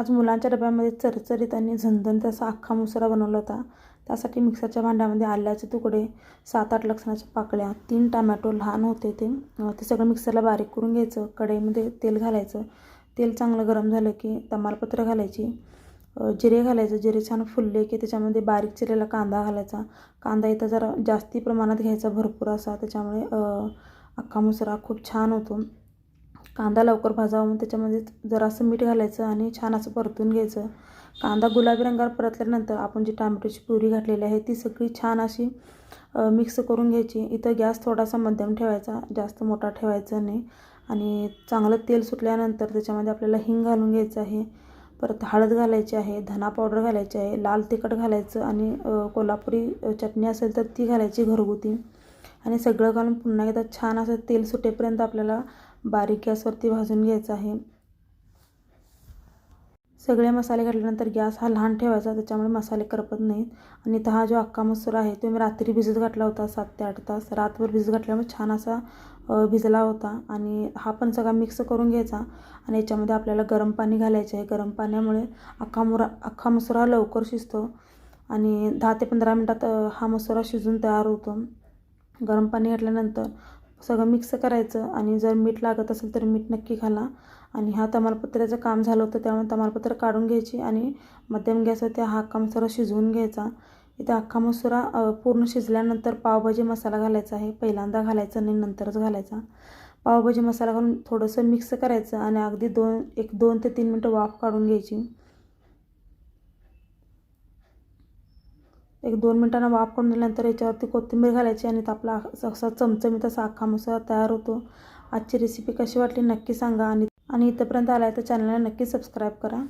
आज मुलांच्या डब्यामध्ये चरचरीत आणि झणझणीत असा अख्खा मुसरा बनवला होता. त्यासाठी मिक्सरच्या भांड्यामध्ये आल्याचे तुकडे सात आठ लसणाच्या पाकळ्या तीन टमॅटो लहान होते ते ते सगळं मिक्सरला बारीक करून घ्यायचं कढईमध्ये तेल घालायचं. तेल चांगलं गरम झालं की तमालपत्र घालायची. जिरे घालायचं. जिरे छान फुलले की त्याच्यामध्ये बारीक चिरलेला कांदा घालायचा. कांदा इथं जरा जास्ती प्रमाणात घ्यायचा भरपूर असा. त्याच्यामुळे अख्खा मुसरा खूप छान होतो. कांदा लवकर भाजावा मग त्याच्यामध्ये जरासं मीठ घालायचं आणि छान असं परतून घ्यायचं. कांदा गुलाबी रंगावर परतल्यानंतर आपण जी टामॅटोची प्युरी घातलेली आहे ती सगळी छान अशी मिक्स करून घ्यायची. इथं गॅस थोडासा मध्यम ठेवायचा जास्त मोठा ठेवायचा नाही. आणि चांगलं तेल सुटल्यानंतर त्याच्यामध्ये आपल्याला हिंग घालून घ्यायचं आहे. परत हळद घालायची आहे धना पावडर घालायची आहे लाल तिखट घालायचं आणि कोल्हापुरी चटणी असेल तर ती घालायची घरगुती. आणि सगळं घालून पुन्हा एकदा छान असं तेल सुटेपर्यंत आपल्याला बारीक गॅसवरती भाजून घ्यायचं आहे. सगळे मसाले घातल्यानंतर गॅस हा लहान ठेवायचा त्याच्यामुळे मसाले करपत नाहीत. आणि तर हा जो अख्खा मसूर आहे तो मी रात्री भिजत घातला होता सात ते आठ तास. रातभर भिजत घातल्यामुळे छान असा भिजला होता. आणि हा पण सगळा मिक्स करून घ्यायचा. आणि याच्यामध्ये आपल्याला गरम पाणी घालायचे आहे. गरम पाण्यामुळे अख्खा मुरा अख्खा मसुरा हा लवकर शिजतो. आणि दहा ते पंधरा मिनटात हा मसुरा शिजून तयार होतो. गरम पाणी घातल्यानंतर सगळं मिक्स करायचं आणि जर मीठ लागत असेल तर मीठ नक्की घाला. आणि हा तमालपत्र्याचं काम झालं होतं त्यामुळे तमालपत्र काढून घ्यायची आणि मध्यम गॅसवरती हा अख्खा मसाला शिजवून घ्यायचा. इथे अख्खा मसुरा पूर्ण शिजल्यानंतर पावभाजी मसाला घालायचा आहे. पहिल्यांदा घालायचा नाही नंतरच घालायचा. पावभाजी मसाला घालून थोडंसं मिक्स करायचं आणि अगदी दोन एक दोन ते तीन मिनटं वाफ काढून घ्यायची. एक दोन मिनटांना वाफ करून दिल्यानंतर याच्यावरती कोथिंबीर घालायची आणि आपला असा चमचमीत असा अख्खा मसाला तयार होतो. आजची रेसिपी कशी वाटली नक्की सांगा आणि आणि इथंपर्यंत आला आहे तर चॅनलला नक्की सबस्क्राईब करा.